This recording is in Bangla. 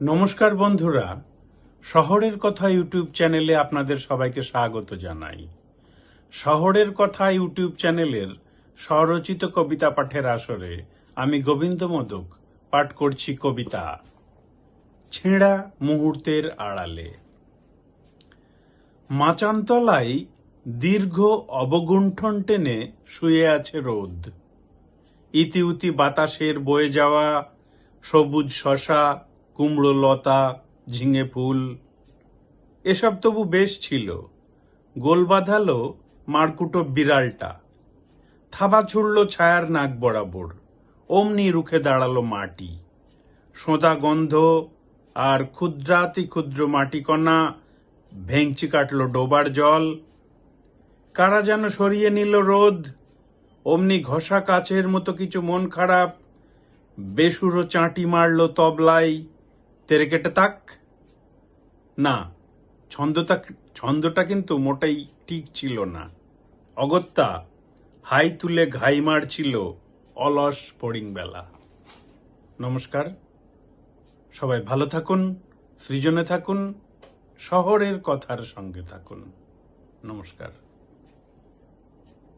নমস্কার বন্ধুরা, শহরের কথা ইউটিউব চ্যানেলে আপনাদের সবাইকে স্বাগত জানাই। শহরের কথা ইউটিউব চ্যানেলের স্বরচিত কবিতা পাঠের আসরে আমি গোবিন্দ মোদক পাঠ করছি কবিতা, ছেঁড়া মুহূর্তের আড়ালে। মাচানতলায় দীর্ঘ অবগুণ্ঠন টেনে শুয়ে আছে রোদ। ইতিউতি বাতাসের বয়ে যাওয়া সবুজ শশা কুমড়ো, লতা, ঝিঙে ফুল, এসব তবু বেশ ছিল। গোল বাঁধালো মারকুটো বিড়ালটা। থাবা ছুড়ল ছায়ার নাক বরাবর, অমনি রুখে দাঁড়াল মাটি। সোঁদা গন্ধ আর ক্ষুদ্রাতি ক্ষুদ্র মাটিকণা ভেঙচি কাটলো ডোবার জল। কারা যেন সরিয়ে নিল রোদ, অমনি ঘষা কাচের মতো কিছু মন খারাপ। বেসুরো চাঁটি মারল তবলাই তেরে কেটে তাক। না, ছন্দটা ছন্দটা কিন্তু মোটেই ঠিক ছিল না। অগত্যা, হাই তুলে ঘাই মারছিল অলস পড়িং বেলা। নমস্কার। সবাই ভালো থাকুন, সৃজনে থাকুন, শহরের কথার সঙ্গে থাকুন। নমস্কার।